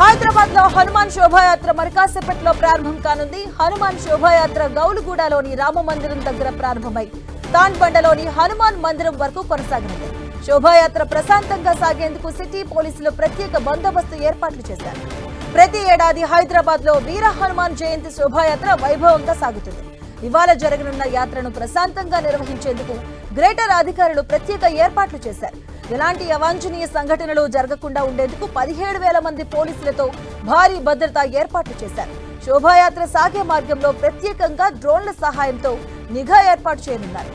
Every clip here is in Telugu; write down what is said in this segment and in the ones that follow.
హైదరాబాద్లో హనుమాన్ శోభాయాత్ర మరికాసేపట్లో ప్రారంభం కానుంది. హనుమాన్ శోభాయాత్ర గౌలుగూడలోని రామ మందిరం దగ్గర ప్రారంభమై తాన్బండలోని హనుమాన్ మందిరం వరకు కొనసాగనుంది శోభాయాత్ర ప్రశాంతంగా సాగేందుకు సిటీ పోలీసులు ప్రత్యేక బందోబస్తు ఏర్పాట్లు చేశారు. ప్రతి ఏడాది హైదరాబాద్లో వీర హనుమాన్ జయంతి శోభాయాత్ర వైభవంగా సాగుతుంది. ఇవాళ జరగనున్న యాత్రను ప్రశాంతంగా నిర్వహించేందుకు గ్రేటర్ అధికారులు ప్రత్యేక ఏర్పాట్లు చేశారు. ఎలాంటి అవాంఛనీయ సంఘటనలు జరగకుండా ఉండేందుకు పదిహేడు వేల మంది పోలీసులతో భారీ భద్రత ఏర్పాట్లు చేశారు. శోభాయాత్ర సాగే మార్గంలో ప్రత్యేకంగా డ్రోన్ల సహాయంతో నిఘా ఏర్పాటు చేయనున్నారు.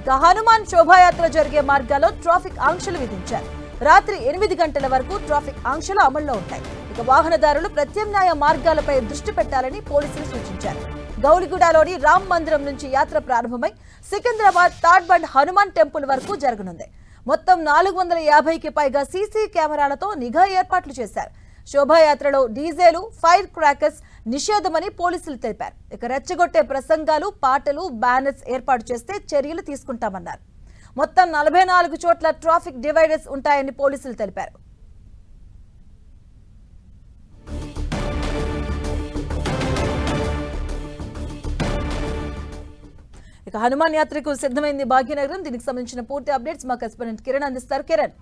ఇక హనుమాన్ శోభాయాత్ర జరిగే మార్గాల్లో ట్రాఫిక్ ఆంక్షలు విధించారు. రాత్రి ఎనిమిది గంటల వరకు ట్రాఫిక్ ఆంక్షలు అమల్లో ఉంటాయి. ఇక వాహనదారులు ప్రత్యామ్నాయ మార్గాలపై దృష్టి పెట్టాలని పోలీసులు సూచించారు. గౌలిగూడలోని రామ్ మందిరం నుంచి యాత్ర ప్రారంభమై సికింద్రాబాద్ తాడ్బండ్ హనుమాన్ టెంపుల్ వరకు జరగనుంది. మొత్తం నాలుగు వందల యాభైకి పైగా సీసీ కెమెరాలతో నిఘా ఏర్పాట్లు చేశారు. శోభాయాత్రలో డీజేలు ఫైర్ క్రాకర్స్ నిషేధమని పోలీసులు తెలిపారు. ఇక రెచ్చగొట్టే ప్రసంగాలు పాటలు బ్యానర్స్ ఏర్పాటు చేస్తే చర్యలు తీసుకుంటామన్నారు. మొత్తం నలభై నాలుగు చోట్ల ట్రాఫిక్ డివైడర్స్ ఉంటాయని పోలీసులు తెలిపారు. ఇక హనుమాన్ యాత్రకు సిద్ధమైంది భాగ్యనగరం. దీనికి సంబంధించిన పూర్తి అప్డేట్స్ మా కరెస్పాండెంట్ కిరణ్ అందిస్తారు. కిరణ్.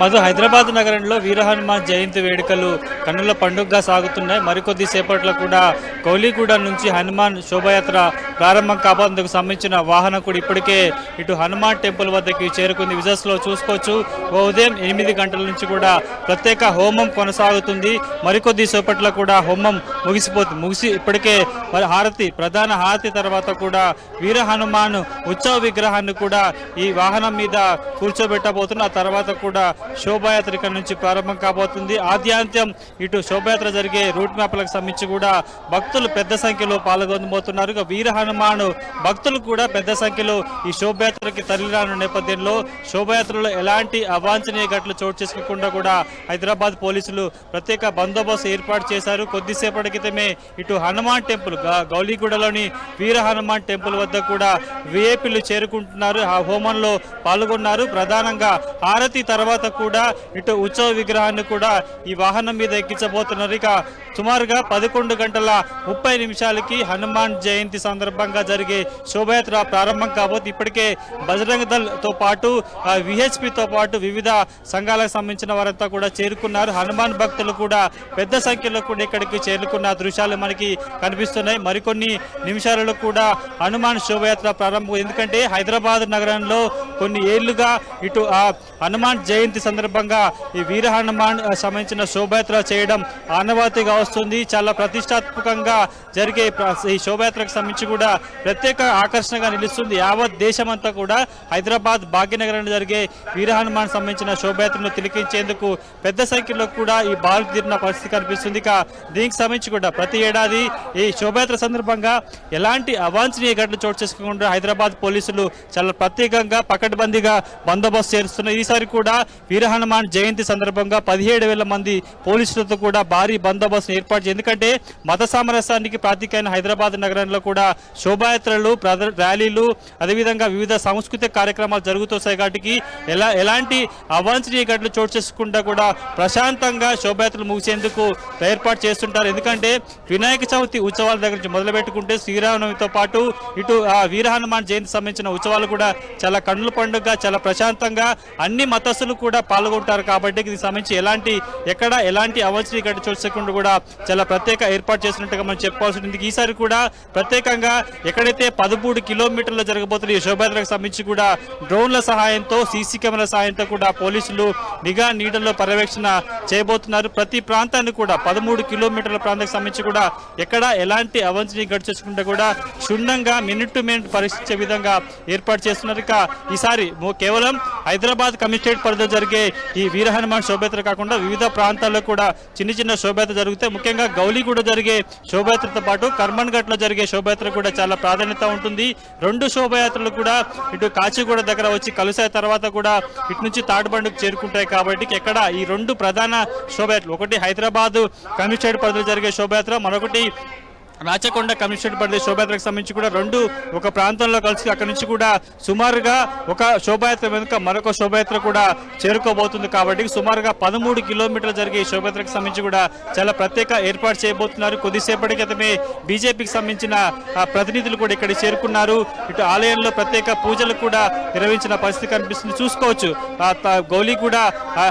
మధు హైదరాబాద్ నగరంలో వీర హనుమాన్ జయంతి వేడుకలు కన్నుల పండుగగా సాగుతున్నాయి. మరికొద్ది సేపట్లో కూడా కౌలీగూడ నుంచి హనుమాన్ శోభయాత్ర ప్రారంభం కాబోతుందుకు సంబంధించిన వాహనం కూడా ఇప్పటికే ఇటు హనుమాన్ టెంపుల్ వద్దకి చేరుకుంది. విజస్లో చూసుకోవచ్చు. ఓ ఉదయం ఎనిమిది గంటల నుంచి కూడా ప్రత్యేక హోమం కొనసాగుతుంది. మరికొద్ది సేపట్లో కూడా హోమం ముగిసిపోతుంది. ముగిసి ఇప్పటికే హారతి ప్రధాన హారతి తర్వాత కూడా వీర హనుమాన్ ఉత్సవ విగ్రహాన్ని కూడా ఈ వాహనం మీద కూర్చోబెట్టబోతున్న తర్వాత తర్వాత కూడా శోభాయాత్ర ఇక్కడ నుంచి ప్రారంభం కాబోతుంది. ఆద్యాంత్యం ఇటు శోభాయాత్ర జరిగే రూట్ మ్యాప్లకు సంబంధించి కూడా భక్తులు పెద్ద సంఖ్యలో పాల్గొనబోతున్నారు. ఇక వీర హనుమాను భక్తులు కూడా పెద్ద సంఖ్యలో ఈ శోభయాత్రకి తరలిరాను నేపథ్యంలో శోభయాత్రలో ఎలాంటి అవాంఛనీయ ఘటనలు చోటు చేసుకోకుండా కూడా హైదరాబాద్ పోలీసులు ప్రత్యేక బందోబస్తు ఏర్పాటు చేశారు. కొద్దిసేపటి క్రితమే ఇటు హనుమాన్ టెంపుల్ గౌలిగూడలోని గౌలీగూడలోని వీర హనుమాన్ టెంపుల్ వద్ద కూడా విఏపీలు చేరుకుంటున్నారు. ఆ హోమంలో పాల్గొన్నారు. ప్రధానంగా హారతి తర్వాత కూడా ఇటు ఉత్సవ విగ్రహాన్ని కూడా ఈ వాహనం మీద ఎక్కించబోతున్నారు. ఇక సుమారుగా పదకొండు గంటల ముప్పై నిమిషాలకి హనుమాన్ జయంతి సందర్భంగా జరిగే శోభయాత్ర ప్రారంభం కాబోతు ఇప్పటికే బజరంగ దళ్తో పాటు విహెచ్పితో పాటు వివిధ సంఘాలకు సంబంధించిన వారంతా కూడా చేరుకున్నారు. హనుమాన్ భక్తులు కూడా పెద్ద సంఖ్యలో కూడా ఇక్కడికి చేరుకున్న దృశ్యాలు మనకి కనిపిస్తున్నాయి. మరికొన్ని నిమిషాలలో కూడా హనుమాన్ శోభయాత్ర ప్రారంభం. ఎందుకంటే హైదరాబాద్ నగరంలో కొన్ని ఏళ్ళుగా ఇటు హనుమాన్ హనుమాన్ జయంతి సందర్భంగా ఈ వీర హనుమాన్ సంబంధించిన శోభయాత్ర చేయడం ఆనవాతిగా వస్తుంది. చాలా ప్రతిష్టాత్మకంగా జరిగే ఈ శోభయాత్రకు సంబంధించి కూడా ప్రత్యేక ఆకర్షణగా నిలుస్తుంది. యావత్ దేశమంతా కూడా హైదరాబాద్ భాగ్యనగరంలో జరిగే వీర హనుమాన్ సంబంధించిన శోభయాత్రను తిలకించేందుకు పెద్ద సంఖ్యలో కూడా ఈ బాలు తీరిన పరిస్థితి కనిపిస్తుంది. ఇక దీనికి సంబంధించి కూడా ప్రతి ఏడాది ఈ శోభయాత్ర సందర్భంగా ఎలాంటి అవాంఛనీయ ఘటనలు చోటు చేసుకోకుండా హైదరాబాద్ పోలీసులు చాలా ప్రత్యేకంగా పకడ్బందీగా బందోబస్తు చేస్తున్నారు ఈసారి కూడా వీర హనుమాన్ జయంతి సందర్భంగా పదిహేడు వేల మంది పోలీసులతో కూడా భారీ బందోబస్తు ఏర్పాటు చేసి ఎందుకంటే మత సామరస్యానికి ప్రాతికైన హైదరాబాద్ నగరంలో కూడా శోభాయాత్రలు ర్యాలీలు అదేవిధంగా వివిధ సాంస్కృతిక కార్యక్రమాలు జరుగుతున్నాయి కాబట్టి ఎలా ఎలాంటి అవాంఛనీయ ఘటనలు చోటు చేసుకుంటా కూడా ప్రశాంతంగా శోభయాత్రలు ముగిసేందుకు ఏర్పాటు చేస్తుంటారు. ఎందుకంటే వినాయక చవితి ఉత్సవాల దగ్గర నుంచి మొదలు పెట్టుకుంటే శ్రీరామనవమితో పాటు ఇటు ఆ వీర హనుమాన్ జయంతి సంబంధించిన ఉత్సవాలు కూడా చాలా కన్నుల పండుగ చాలా ప్రశాంతంగా అన్ని మత స్టేటస్లు కూడా పాల్గొంటారు కాబట్టి దీనికి సంబంధించి ఎలాంటి ఎక్కడ ఎలాంటి అవాంఛనీయ ఘటన చోటు కూడా చాలా ప్రత్యేక ఏర్పాటు చేసినట్టుగా మనం చెప్పుకోవాల్సి ఉంటుంది. ఈసారి కూడా ప్రత్యేకంగా ఎక్కడైతే పదమూడు కిలోమీటర్లు జరగబోతున్న ఈ శోభయాత్రకు సంబంధించి కూడా డ్రోన్ల సహాయంతో సీసీ కెమెరా సహాయంతో కూడా పోలీసులు నిఘా నీడల్లో పర్యవేక్షణ చేయబోతున్నారు. ప్రతి ప్రాంతాన్ని కూడా పదమూడు కిలోమీటర్ల ప్రాంతానికి సంబంధించి కూడా ఎక్కడ ఎలాంటి అవంచనీయ గడిచేసుకుంటే కూడా క్షుణ్ణంగా మినిట్ టు మినిట్ పరీక్షించే విధంగా ఏర్పాటు చేస్తున్నారు. ఇక ఈసారి కేవలం హైదరాబాద్ కమిషనరేట్ పరిధిలో జరిగే ఈ వీర హనుమాన్ శోభయాత్ర కాకుండా వివిధ ప్రాంతాల్లో కూడా చిన్న చిన్న శోభయాత్ర జరిగితే ముఖ్యంగా గౌలీగూడ జరిగే శోభయాత్రతో పాటు కర్మన్ ఘట్లో జరిగే శోభయాత్ర కూడా చాలా ప్రాధాన్యత ఉంటుంది. రెండు శోభయాత్రలు కూడా ఇటు కాచిగూడ దగ్గర వచ్చి కలిసే తర్వాత కూడా ఇటు నుంచి తాడుబండుకు చేరుకుంటాయి. కాబట్టి ఎక్కడ ఈ రెండు ప్రధాన శోభయాత్రలు ఒకటి హైదరాబాద్ కమిషనరేట్ పరిధిలో జరిగే శోభయాత్ర మరొకటి రాచకొండ కమిషనర్ పరిధి శోభాయాత్రకు సంబంధించి కూడా రెండు ఒక ప్రాంతంలో కలిసి అక్కడి నుంచి కూడా సుమారుగా ఒక శోభాయాత్ర వెనుక మరొక శోభాయాత్ర కూడా చేరుకోబోతుంది కాబట్టి సుమారుగా పదమూడు కిలోమీటర్లు జరిగే ఈ శోభాయాత్రకు సంబంధించి కూడా చాలా ప్రత్యేక ఏర్పాటు చేయబోతున్నారు. కొద్దిసేపటి క్రితమే బీజేపీకి సంబంధించిన ప్రతినిధులు కూడా ఇక్కడ చేరుకున్నారు. ఇటు ఆలయంలో ప్రత్యేక పూజలు కూడా నిర్వహించిన పరిస్థితి కనిపిస్తుంది. చూసుకోవచ్చు. గౌలీ కూడా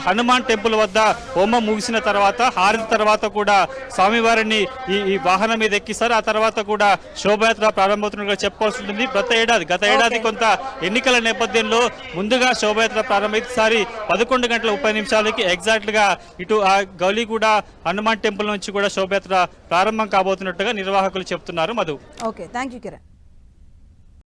హనుమాన్ టెంపుల్ వద్ద హోమం ముగిసిన తర్వాత హారతి తర్వాత కూడా స్వామివారిని ఈ ఈ వాహనం మీద ఎక్కిస్తారు ఆ తర్వాత కూడా శోభయాత్ర ప్రారంభమవుతున్నట్టుగా చెప్పుకోవాల్సి ఉంటుంది. గత ఏడాది గత ఏడాది కొంత ఎన్నికల నేపథ్యంలో ముందుగా శోభయాత్ర ప్రారంభమైతే ఈసారి పదకొండు గంటల ముప్పై నిమిషాలకి ఎగ్జాక్ట్గా ఇటు ఆ గౌలీగూడ హనుమాన్ టెంపుల్ నుంచి కూడా శోభయాత్ర ప్రారంభం కాబోతున్నట్టుగా నిర్వాహకులు చెప్తున్నారు. Madhu. Okay. Thank you Kiran.